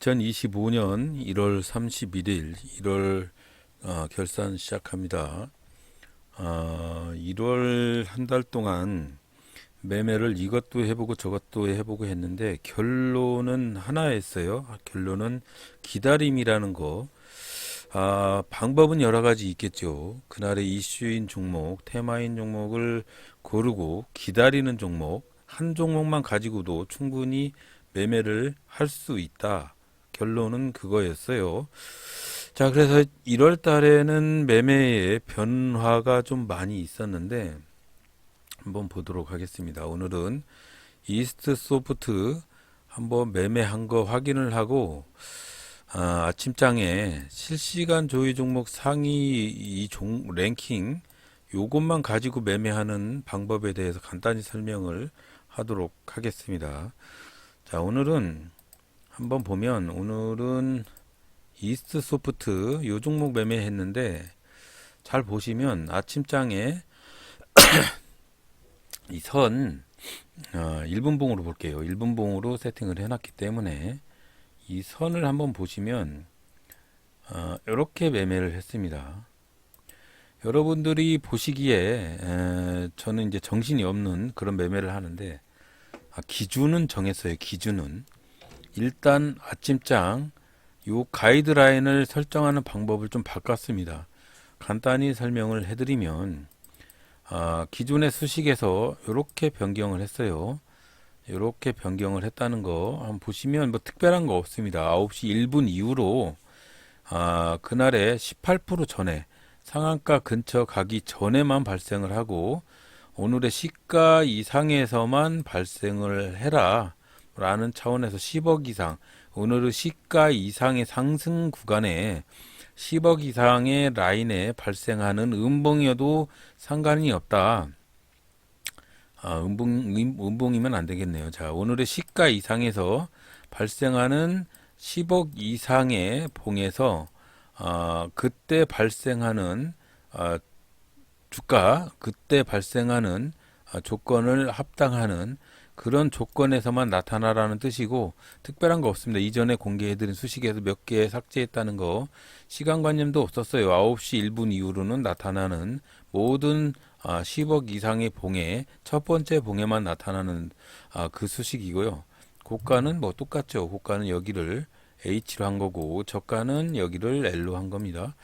2025년 1월 31일 1월 어, 결산 시작합니다. 어, 1월 한 달 동안 매매를 이것도 해보고 저것도 해보고 했는데 결론은 하나였어요. 결론은 기다림이라는 거. 아, 방법은 여러 가지 있겠죠. 그날의 이슈인 종목, 테마인 종목을 고르고 기다리는 종목, 한 종목만 가지고도 충분히 매매를 할 수 있다. 결론은 그거였어요. 자, 그래서 1월 달에는 매매의 변화가 좀 많이 있었는데, 한번 보도록 하겠습니다. 오늘은 이스트 소프트 한번 매매한 거 확인을 하고, 아, 아침장에 실시간 조회 종목 상위 이 종, 랭킹 요것만 가지고 매매하는 방법에 대해서 간단히 설명을 하도록 하겠습니다. 자, 오늘은 한번 보면 오늘은 이스트 소프트 요 종목 매매했는데 잘 보시면 아침장에 이선 어, 1분봉으로 볼게요. 1분봉으로 세팅을 해놨기 때문에 이 선을 한번 보시면 어, 이렇게 매매를 했습니다. 여러분들이 보시기에 에, 저는 이제 정신이 없는 그런 매매를 하는데 아, 기준은 정했어요. 기준은 일단 아침장 요 가이드라인을 설정하는 방법을 좀 바꿨습니다. 간단히 설명을 해드리면 아, 기존의 수식에서 이렇게 변경을 했어요. 이렇게 변경을 했다는 거 한번 보시면 뭐 특별한 거 없습니다. 9시 1분 이후로 아, 그날에 18% 전에 상한가 근처 가기 전에만 발생을 하고 오늘의 시가 이상에서만 발생을 해라 라는 차원에서 10억 이상 오늘의 시가 이상의 상승 구간에 10억 이상의 라인에 발생하는 음봉이어도 상관이 없다. 아, 음봉, 음- 음봉이면 안 되겠네요. 자, 오늘의 시가 이상에서 발생하는 10억 이상의 봉에서 아, 그때 발생하는 아, 주가, 그때 발생하는 아, 조건을 합당하는 그런 조건에서만 나타나라는 뜻이고 특별한 거 없습니다. 이전에 공개해드린 수식에서 몇 개 삭제했다는 거 시간관념도 없었어요. 9시 1분 이후로는 나타나는 모든 아, 10억 이상의 봉에 첫 번째 봉에만 나타나는 아, 그 수식이고요. 고가는 뭐 똑같죠. 고가는 여기를 H로 한 거고 저가는 여기를 L로 한 겁니다.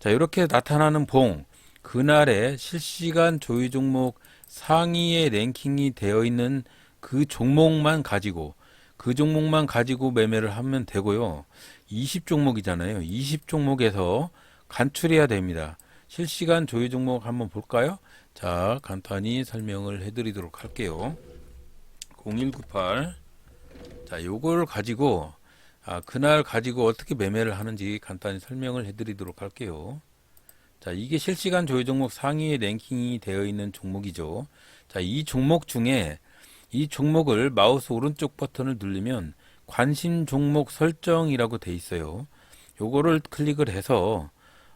자, 이렇게 나타나는 봉 그날의 실시간 조회 종목 상위에 랭킹이 되어 있는 그 종목만 가지고 그 종목만 가지고 매매를 하면 되고요. 20 종목이잖아요. 20 종목에서 간출해야 됩니다. 실시간 조회 종목 한번 볼까요? 자, 간단히 설명을 해드리도록 할게요. 0198. 자, 요걸 가지고, 아, 그날 가지고 어떻게 매매를 하는지 간단히 설명을 해드리도록 할게요. 자, 이게 실시간 조회 종목 상위에 랭킹이 되어 있는 종목이죠. 자, 이 종목 중에 이 종목을 마우스 오른쪽 버튼을 누르면 관심 종목 설정이라고 돼 있어요. 요거를 클릭을 해서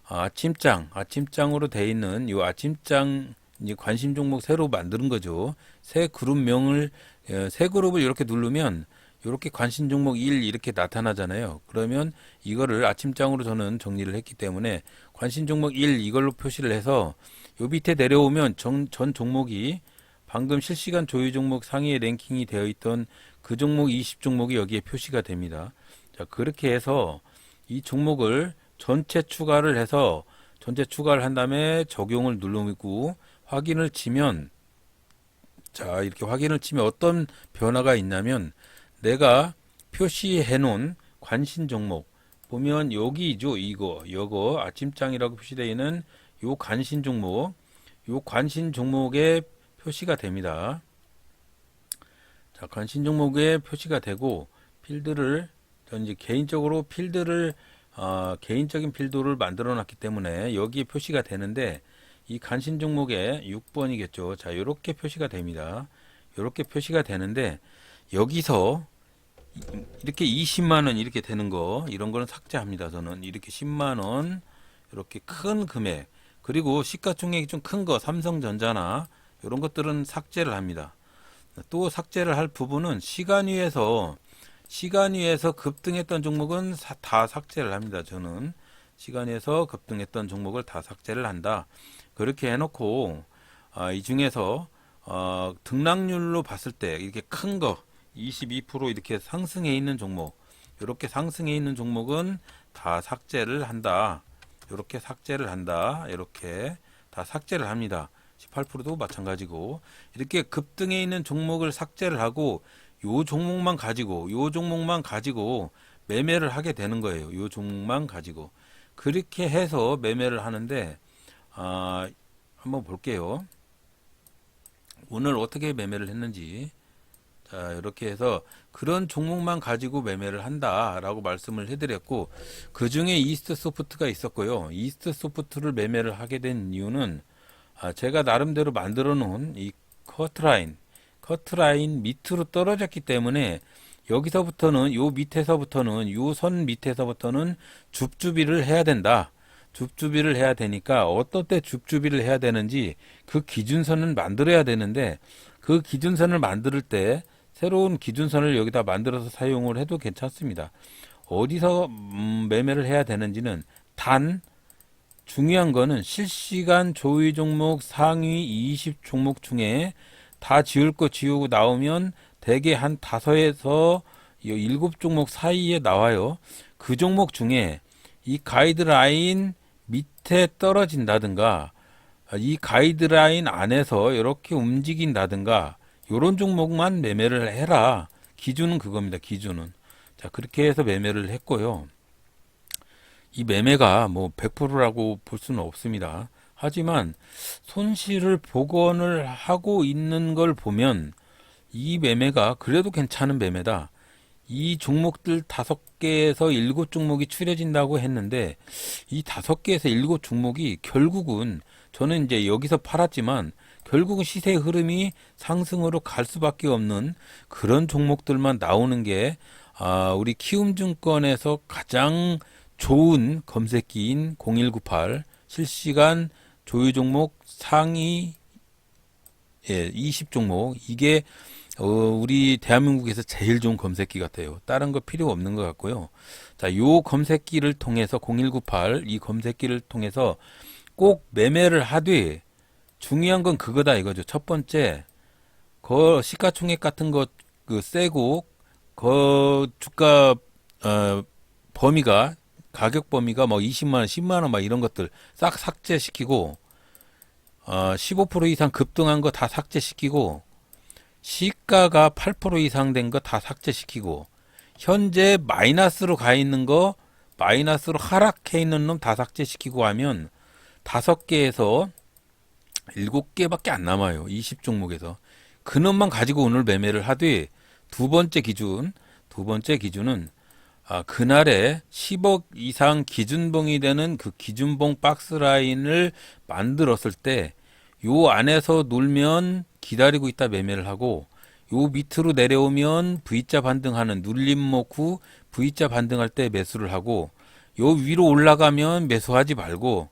아, 아침장, 아침장으로 돼 있는 이 아침장 이제 관심 종목 새로 만드는 거죠. 새 그룹명을 어, 새 그룹을 이렇게 누르면 이렇게 관심 종목 1 이렇게 나타나잖아요. 그러면 이거를 아침장으로 저는 정리를 했기 때문에 관심 종목 1 이걸로 표시를 해서 요 밑에 내려오면 전, 전 종목이 방금 실시간 조회 종목 상위에 랭킹이 되어 있던 그 종목 20 종목이 여기에 표시가 됩니다. 자, 그렇게 해서 이 종목을 전체 추가를 해서 전체 추가를 한 다음에 적용을 누르고 확인을 치면 자, 이렇게 확인을 치면 어떤 변화가 있냐면 내가 표시해 놓은 관심 종목 보면 여기죠. 이거 요거 아침장이라고 표시되어 있는 요 관심 종목 요 관심 종목에 표시가 됩니다. 자, 관심 종목에 표시가 되고 필드를 전 이제 개인적으로 필드를 어, 개인적인 필드를 만들어 놨기 때문에 여기에 표시가 되는데 이 관심 종목에 6번이겠죠. 자, 이렇게 표시가 됩니다. 이렇게 표시가 되는데 여기서 이- 이렇게 20만 원 이렇게 되는 거 이런 거는 삭제합니다. 저는 이렇게 10만 원 이렇게 큰 금액 그리고 시가총액이 좀 큰 거 삼성전자나 이런 것들은 삭제를 합니다. 또 삭제를 할 부분은 시간 위에서 시간 위에서 급등했던 종목은 사- 다 삭제를 합니다. 저는 시간 위에서 급등했던 종목을 다 삭제를 한다. 그렇게 해놓고 아, 이 중에서 어, 등락률로 봤을 때 이렇게 큰 거 22% 이렇게 상승해 있는 종목 이렇게 상승해 있는 종목은 다 삭제를 한다. 이렇게 삭제를 한다. 이렇게 다 삭제를 합니다. 18%도 마찬가지고 이렇게 급등해 있는 종목을 삭제를 하고 요 종목만 가지고 요 종목만 가지고 매매를 하게 되는 거예요. 요 종목만 가지고 그렇게 해서 매매를 하는데 아, 한번 볼게요. 오늘 어떻게 매매를 했는지 자 이렇게 해서 그런 종목만 가지고 매매를 한다라고 말씀을 해드렸고 그 중에 이스트 소프트가 있었고요. 이스트 소프트를 매매를 하게 된 이유는 아, 제가 나름대로 만들어 놓은 이 커트라인 커트라인 밑으로 떨어졌기 때문에 여기서부터는 요 밑에서부터는 요 선 밑에서부터는 줍줍이를 해야 된다. 줍줍이를 해야 되니까 어떤 때 줍줍이를 해야 되는지 그 기준선을 만들어야 되는데 그 기준선을 만들 때 새로운 기준선을 여기다 만들어서 사용을 해도 괜찮습니다. 어디서 음, 매매를 해야 되는지는 단 중요한 거는 실시간 조회 종목 상위 20 종목 중에 다 지울 거 지우고 나오면 대개 한 다섯에서 일곱 종목 사이에 나와요. 그 종목 중에 이 가이드라인 밑에 떨어진다든가 이 가이드라인 안에서 이렇게 움직인다든가 요런 종목만 매매를 해라. 기준은 그겁니다. 기준은. 자, 그렇게 해서 매매를 했고요. 이 매매가 뭐 100%라고 볼 수는 없습니다. 하지만 손실을 복원을 하고 있는 걸 보면 이 매매가 그래도 괜찮은 매매다. 이 종목들 다섯 개에서 일곱 종목이 추려진다고 했는데 이 다섯 개에서 일곱 종목이 결국은 저는 이제 여기서 팔았지만 결국은 시세 흐름이 상승으로 갈 수밖에 없는 그런 종목들만 나오는 게 아, 우리 키움증권에서 가장 좋은 검색기인 0198 실시간 조회 종목 상위 예, 20 종목 이게 어, 우리 대한민국에서 제일 좋은 검색기 같아요. 다른 거 필요 없는 것 같고요. 자, 요 검색기를 통해서 0198 이 검색기를 통해서 꼭 매매를 하되 중요한 건 그거다 이거죠. 첫 번째, 그 시가총액 같은 거그 세고 그 주가 어, 범위가 가격 범위가 뭐 20만 원, 10만 원 막 이런 것들 싹 삭제시키고 어, 15% 이상 급등한 거 다 삭제시키고 시가가 8% 이상 된 거 다 삭제시키고 현재 마이너스로 가 있는 거 마이너스로 하락해 있는 놈 다 삭제시키고 하면 다섯 개에서 일곱 개밖에 안 남아요. 20 종목에서 그 놈만 가지고 오늘 매매를 하되 두 번째 기준 두 번째 기준은 아, 그날에 10억 이상 기준봉이 되는 그 기준봉 박스 라인을 만들었을 때 요 안에서 놀면 기다리고 있다 매매를 하고 요 밑으로 내려오면 V자 반등하는 눌림목 후 V자 반등할 때 매수를 하고 요 위로 올라가면 매수하지 말고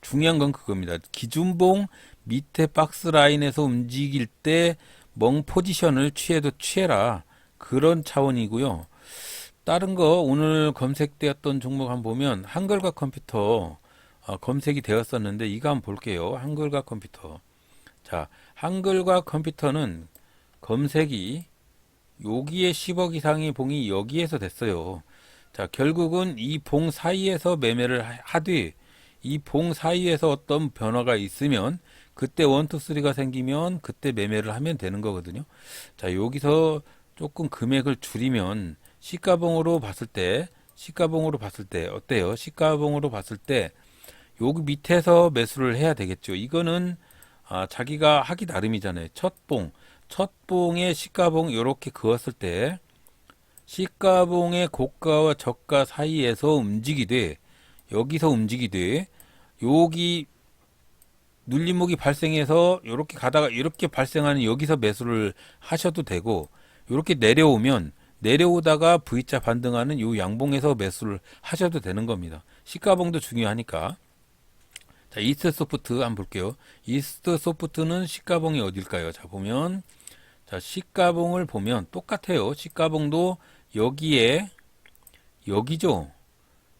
중요한 건 그겁니다. 기준봉 밑에 박스 라인에서 움직일 때 멍 포지션을 취해도 취해라. 그런 차원이고요. 다른 거 오늘 검색되었던 종목 한번 보면 한글과 컴퓨터 어, 검색이 되었었는데 이거 한번 볼게요. 한글과 컴퓨터. 자, 한글과 컴퓨터는 검색이 여기에 10억 이상의 봉이 여기에서 됐어요. 자, 결국은 이 봉 사이에서 매매를 하- 하되 이 봉 사이에서 어떤 변화가 있으면 그때 원투 쓰리가 생기면 그때 매매를 하면 되는 거거든요. 자, 여기서 조금 금액을 줄이면 시가봉으로 봤을 때 시가봉으로 봤을 때 어때요? 시가봉으로 봤을 때 여기 밑에서 매수를 해야 되겠죠. 이거는 아, 자기가 하기 나름이잖아요. 첫 봉, 첫 봉의 시가봉 이렇게 그었을 때 시가봉의 고가와 저가 사이에서 움직이되 여기서 움직이되 여기 눌림목이 발생해서 이렇게 가다가 이렇게 발생하는 여기서 매수를 하셔도 되고 이렇게 내려오면 내려오다가 V자 반등하는 요 양봉에서 매수를 하셔도 되는 겁니다. 시가봉도 중요하니까. 자, 이스트 소프트 한번 볼게요. 이스트 소프트는 시가봉이 어딜까요? 자, 보면 자, 시가봉을 보면 똑같아요. 시가봉도 여기에 여기죠.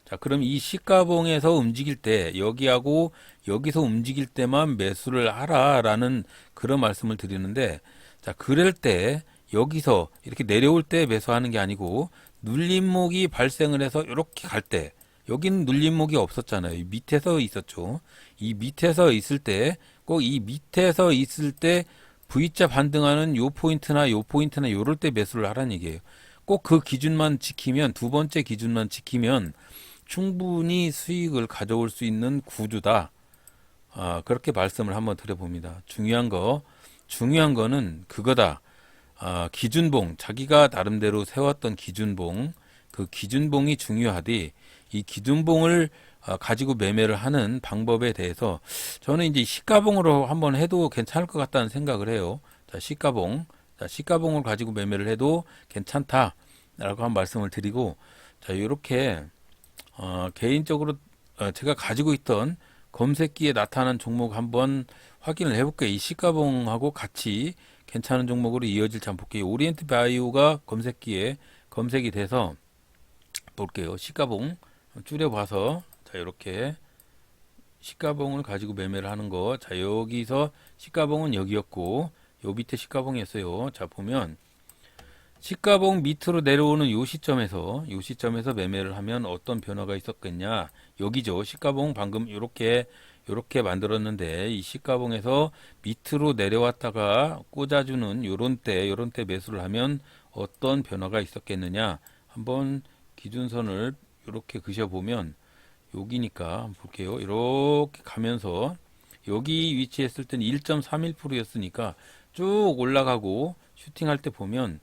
자, 그럼 이 시가봉에서 움직일 때 여기하고 여기서 움직일 때만 매수를 하라라는 그런 말씀을 드리는데 자, 그럴 때 여기서 이렇게 내려올 때 매수하는 게 아니고 눌림목이 발생을 해서 이렇게 갈 때 여기는 눌림목이 없었잖아요. 이 밑에서 있었죠. 이 밑에서 있을 때 꼭 이 밑에서 있을 때 V자 반등하는 요 포인트나 요 포인트나 요럴 때 매수를 하라는 얘기예요. 꼭 그 기준만 지키면 두 번째 기준만 지키면 충분히 수익을 가져올 수 있는 구조다. 아, 그렇게 말씀을 한번 드려봅니다. 중요한 거, 중요한 거는 그거다. 아, 기준봉, 자기가 나름대로 세웠던 기준봉, 그 기준봉이 중요하디, 이 기준봉을 아, 가지고 매매를 하는 방법에 대해서 저는 이제 시가봉으로 한번 해도 괜찮을 것 같다는 생각을 해요. 자, 시가봉. 자, 시가봉을 가지고 매매를 해도 괜찮다라고 한 말씀을 드리고, 자, 이렇게 어, 개인적으로 어, 제가 가지고 있던 검색기에 나타난 종목 한번 확인을 해볼게요. 이 시가봉하고 같이 괜찮은 종목으로 한번 볼게요. 오리엔트 바이오가 검색기에 검색이 돼서 볼게요. 시가봉 줄여봐서 자 이렇게 시가봉을 가지고 매매를 하는 거. 자 여기서 시가봉은 여기였고 요 밑에 시가봉이었어요. 자 보면 시가봉 밑으로 내려오는 요 시점에서 요 시점에서 매매를 하면 어떤 변화가 있었겠냐. 여기죠. 시가봉 방금 요렇게 요렇게 만들었는데 이 시가봉에서 밑으로 내려왔다가 꽂아주는 요런 때 요런 때 매수를 하면 어떤 변화가 있었겠느냐. 한번 기준선을 요렇게 그셔 보면 여기니까 볼게요. 이렇게 가면서 여기 위치했을 때는 1.31%였으니까 쭉 올라가고 슈팅할 때 보면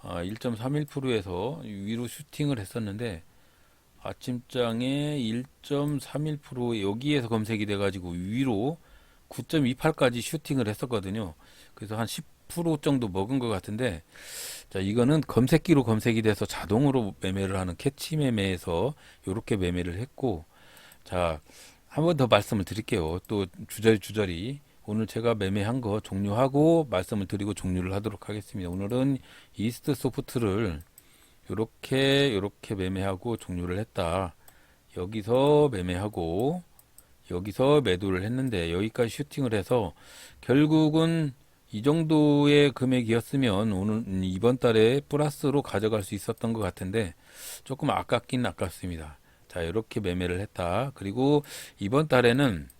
아, 1.31%에서 위로 슈팅을 했었는데 아침장에 1.31% 여기에서 검색이 돼가지고 위로 9.28까지 슈팅을 했었거든요. 그래서 한 10% 정도 먹은 것 같은데 자 이거는 검색기로 검색이 돼서 자동으로 매매를 하는 캐치 매매에서 이렇게 매매를 했고 자 한 번 더 말씀을 드릴게요. 또 주저리 주저리 오늘 제가 매매한 거 종료하고 말씀을 드리고 종료를 하도록 하겠습니다. 오늘은 이스트 소프트를 요렇게 요렇게 매매하고 종료를 했다. 여기서 매매하고 여기서 매도를 했는데 여기까지 슈팅을 해서 결국은 이 정도의 금액이었으면 오늘 이번 달에 플러스로 가져갈 수 있었던 것 같은데 조금 아깝긴 아깝습니다. 자 이렇게 매매를 했다. 그리고 이번 달에는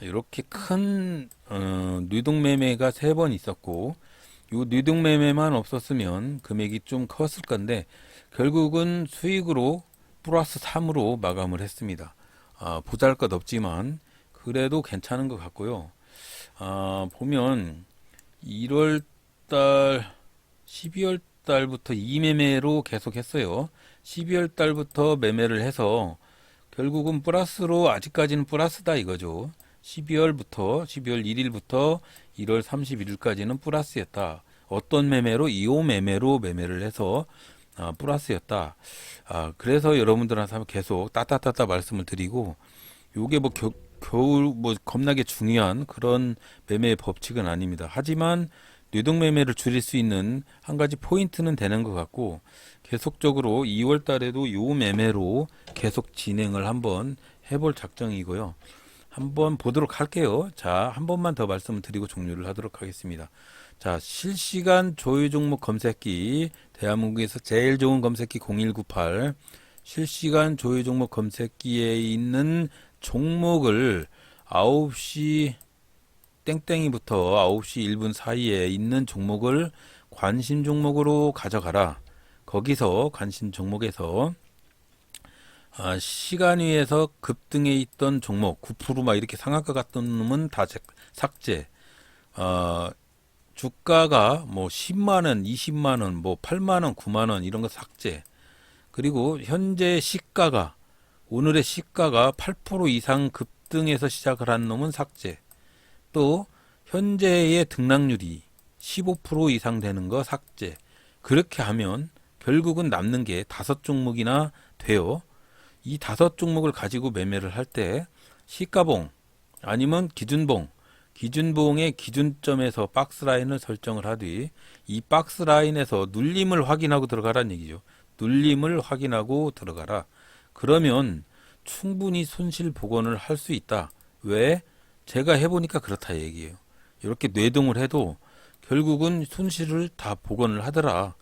이렇게 큰 어, 뉘동 매매가 세 번 있었고 요 뉘동 매매만 없었으면 금액이 좀 컸을 건데 결국은 수익으로 플러스 3으로 마감을 했습니다. 아, 보잘것 없지만 그래도 괜찮은 것 같고요. 아, 보면 1월 달, 12월 달부터 이매매로 계속 했어요. 12월 달부터 매매를 해서 결국은 플러스로 아직까지는 플러스다 이거죠. 12월부터 12월 1일부터 1월 31일까지는 플러스였다. 어떤 매매로 이호 매매로 매매를 해서 아, 플러스였다. 아, 그래서 여러분들한테 계속 따따따따 말씀을 드리고 요게 뭐 겨, 겨울 뭐 겁나게 중요한 그런 매매의 법칙은 아닙니다. 하지만 뇌동 매매를 줄일 수 있는 한 가지 포인트는 되는 것 같고 계속적으로 2월 달에도 요 매매로 계속 진행을 한번 해볼 작정이고요. 한번 보도록 할게요. 자, 한 번만 더 말씀을 드리고 종료를 하도록 하겠습니다. 자, 실시간 조회 종목 검색기 대한민국에서 제일 좋은 검색기 0198 실시간 조회 종목 검색기에 있는 종목을 9시 땡땡이부터 9시 1분 사이에 있는 종목을 관심 종목으로 가져가라. 거기서 관심 종목에서 아, 시간 위에서 급등해 있던 종목 9%막 이렇게 상한가 갔던 놈은 다 삭제. 어, 주가가 뭐 10만 원, 20만 원, 뭐 8만 원, 9만 원 이런 거 삭제. 그리고 현재 시가가 오늘의 시가가 8% 이상 급등해서 시작을 한 놈은 삭제. 또 현재의 등락률이 15% 이상 되는 거 삭제. 그렇게 하면 결국은 남는 게 다섯 종목이나 돼요. 이 다섯 종목을 가지고 매매를 할 때 시가봉 아니면 기준봉 기준봉의 기준점에서 박스 라인을 설정을 하뒤 이 박스 라인에서 눌림을 확인하고 들어가라는 얘기죠. 눌림을 확인하고 들어가라. 그러면 충분히 손실 복원을 할 수 있다. 왜? 제가 해보니까 그렇다 얘기예요. 이렇게 뇌동을 해도 결국은 손실을 다 복원을 하더라.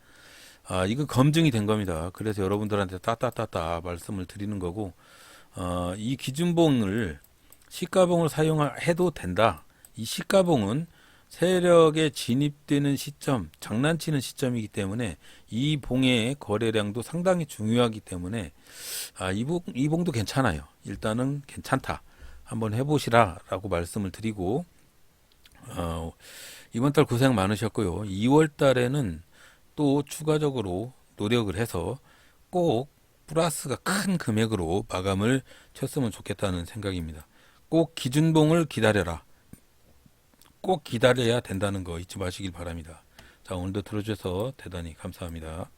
아, 이거 검증이 된 겁니다. 그래서 여러분들한테 따따따따 말씀을 드리는 거고, 어, 이 기준봉을 시가봉을 사용해도 된다. 이 시가봉은 세력에 진입되는 시점, 장난치는 시점이기 때문에 이 봉의 거래량도 상당히 중요하기 때문에 아, 이 봉, 이 봉도 괜찮아요. 일단은 괜찮다. 한번 해보시라 라고 말씀을 드리고 어, 이번 달 고생 많으셨고요. 2월 달에는 또 추가적으로 노력을 해서 꼭 플러스가 큰 금액으로 마감을 쳤으면 좋겠다는 생각입니다. 꼭 기준봉을 기다려라. 꼭 기다려야 된다는 거 잊지 마시길 바랍니다. 자, 오늘도 들어주셔서 대단히 감사합니다.